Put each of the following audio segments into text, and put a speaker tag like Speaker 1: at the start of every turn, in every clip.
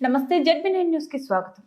Speaker 1: नमस्ते Z news के स्वागत।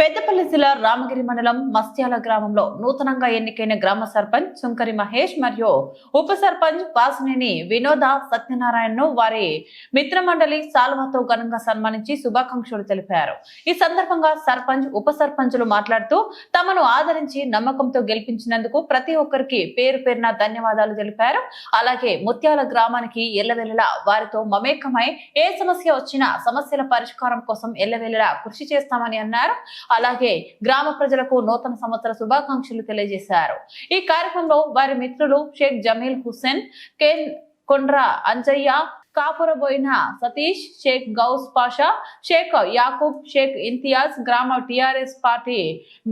Speaker 1: పెద్దపల్లి జిల్లా రామగిరి మండలం మస్త్యాల గ్రామంలో నూతనంగా ఎన్నికైన గ్రామ సర్పంచ్ సుంకరి మహేష్ మరియు ఉప సర్పంచ్ వాసినేని వినోద సత్యనారాయణను వారి మిత్రమండలి సాల్వాతో ఘనంగా సన్మానించి శుభాకాంక్షలు తెలిపారు. ఈ సందర్భంగా సర్పంచ్ ఉప సర్పంచులు మాట్లాడుతూ తమను ఆదరించి నమ్మకంతో గెలిపించినందుకు ప్రతి ఒక్కరికి పేరు పేరున ధన్యవాదాలు తెలిపారు. అలాగే ముత్యాల గ్రామానికి ఎల్లవెల్లలా వారితో మమేకమై ఏ సమస్య వచ్చినా సమస్యల పరిష్కారం కోసం ఎల్లవెల్లలా కృషి చేస్తామని అన్నారు. అలాగే గ్రామ ప్రజలకు నూతన సంవత్సర శుభాకాంక్షలు తెలియజేశారు. ఈ కార్యక్రమంలో వారి మిత్రులు షేక్ జమీల్ హుస్సేన్ కేన్ కొండ్ర అంజయ్య కాపురబోయిన సతీష్ షేక్ గౌస్ పాషా షేక్ యాకూబ్ షేక్ ఇంతియాజ్ గ్రామ టిఆర్ఎస్ పార్టీ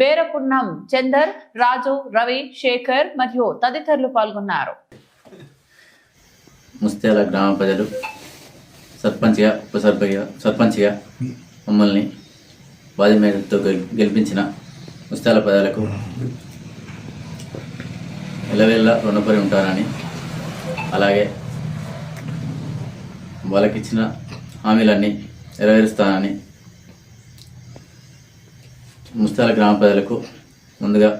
Speaker 1: బేరపున్నం చందర్ రాజు రవి శేఖర్ మరియు తదితరులు పాల్గొన్నారు.
Speaker 2: ముస్తేల గ్రామ ప్రజలు సర్పంచ్గా ఉప సర్పంచ్గా సర్పంచ్గా మమ్మల్ని వాది మేడతో గెలిపించిన ముస్తాల ప్రజలకు ఎలవేళ్ళ రుణపడి ఉంటానని అలాగే వాళ్ళకిచ్చిన హామీలన్నీ నెరవేరుస్తానని ముస్తాల గ్రామ ప్రజలకు ముందుగా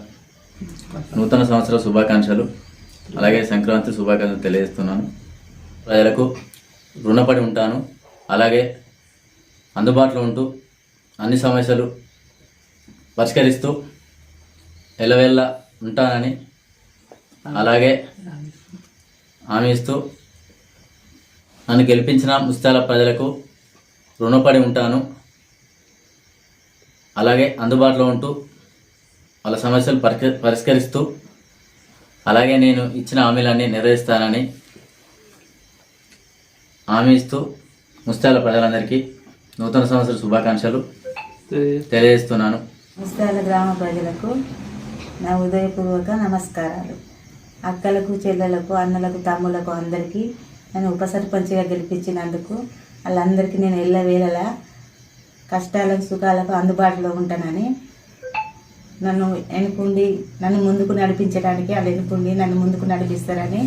Speaker 2: నూతన సంవత్సర శుభాకాంక్షలు అలాగే సంక్రాంతి శుభాకాంక్షలు తెలియజేస్తున్నాను. ప్రజలకు రుణపడి ఉంటాను అలాగే అందుబాటులో ఉంటూ అన్ని సమస్యలు పరిష్కరిస్తూ ఎల్లవేళ్ళ ఉంటానని అలాగే హామీ ఇస్తూ నన్ను గెలిపించిన ముస్తాల ప్రజలకు రుణపడి ఉంటాను. అలాగే అందుబాటులో ఉంటూ వాళ్ళ సమస్యలు పరిష్కరిస్తూ అలాగే నేను ఇచ్చిన హామీలన్నీ నిర్వహిస్తానని హామీ ఇస్తూ ముస్తాల ప్రజలందరికీ నూతన సంవత్సర శుభాకాంక్షలు. తెలియజేస్తున్నాను.
Speaker 3: ముస్తాల గ్రామ ప్రజలకు నా ఉదయపూర్వక నమస్కారాలు. అక్కలకు చెల్లెలకు అన్నలకు తమ్ములకు అందరికీ నన్ను ఉప సర్పంచ్గా గెలిపించినందుకు వాళ్ళందరికీ నేను ఎల్లవేళలా కష్టాలకు సుఖాలకు అందుబాటులో ఉంటానని నన్ను ఎనుకుండి నన్ను ముందుకు నడిపించడానికి వాళ్ళు ఎనుకుండి నన్ను ముందుకు నడిపిస్తారని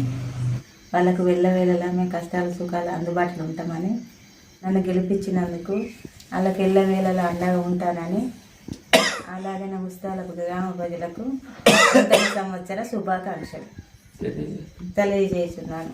Speaker 3: వాళ్ళకు వెళ్ళవేళలా మేము కష్టాలు సుఖాలు అందుబాటులో ఉంటామని నన్ను గెలిపించినందుకు వాళ్ళకి ఎల్లవేళలా అండగా ఉంటానని అలాగే నా ముస్తాలకు గ్రామ ప్రజలకు సంవత్సర శుభాకాంక్షలు తెలియజేస్తున్నాను.